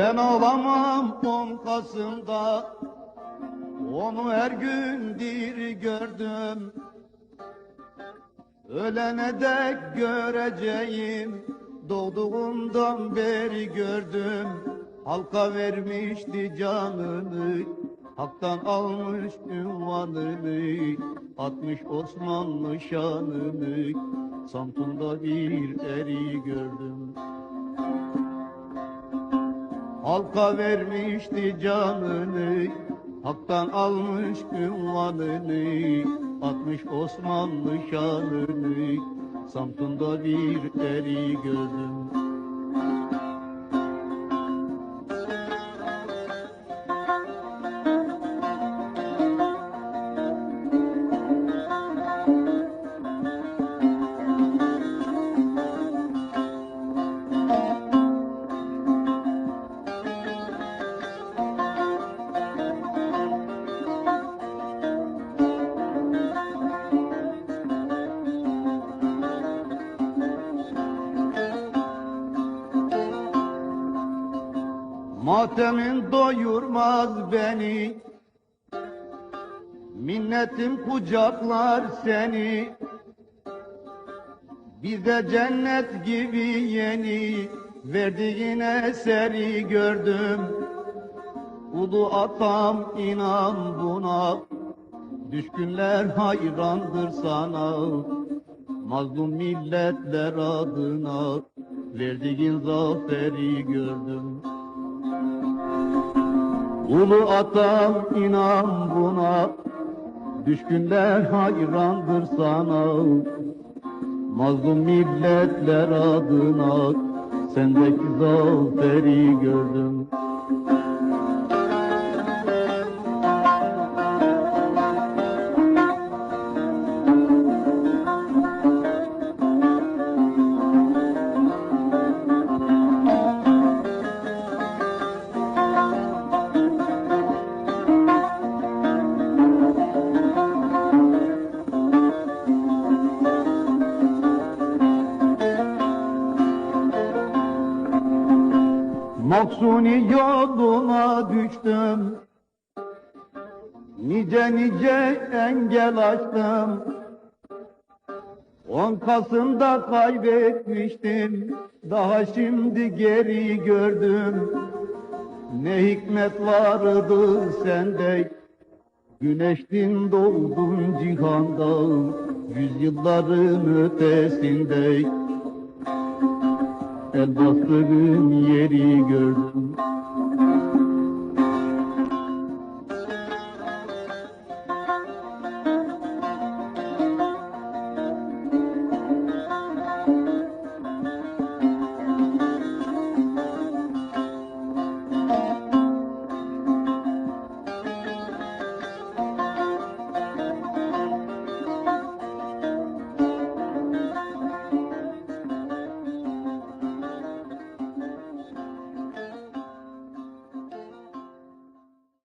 Ben ağlamam on Kasım'da. Onu her gün diri gördüm. Ölene dek göreceğim. Doğduğumdan beri gördüm. Halka vermişti canını Hak'tan almış ünvanını Atmış Osmanlı şanını. Samsun'da bir eri gördüm Halka vermişti canını Hak'tan almış ünvanını Atmış Osmanlı şanını. Samsun'da bir eri gördüm Matemin doyurmaz beni. Minnetim kucaklar seni. Bize cennet gibi yeni. Verdiğin eseri gördüm. Ulu atam inan buna. Düşkünler hayrandır sana. Mazlum milletler adına Verdiğin zaferi gördüm Ulu atam inan buna. Düşkünler hayrandır sana. Mazlum milletler adına Sendeki zaferi gördüm Maksuni yoluna düştüm. Nice nice engel açtım. On Kasım'da kaybetmiştim. Daha şimdi geri gördüm. Ne hikmet vardı sende? Güneştin doğdun cihanda. Yüzyılların ötesinde El bastığın yeri gördüm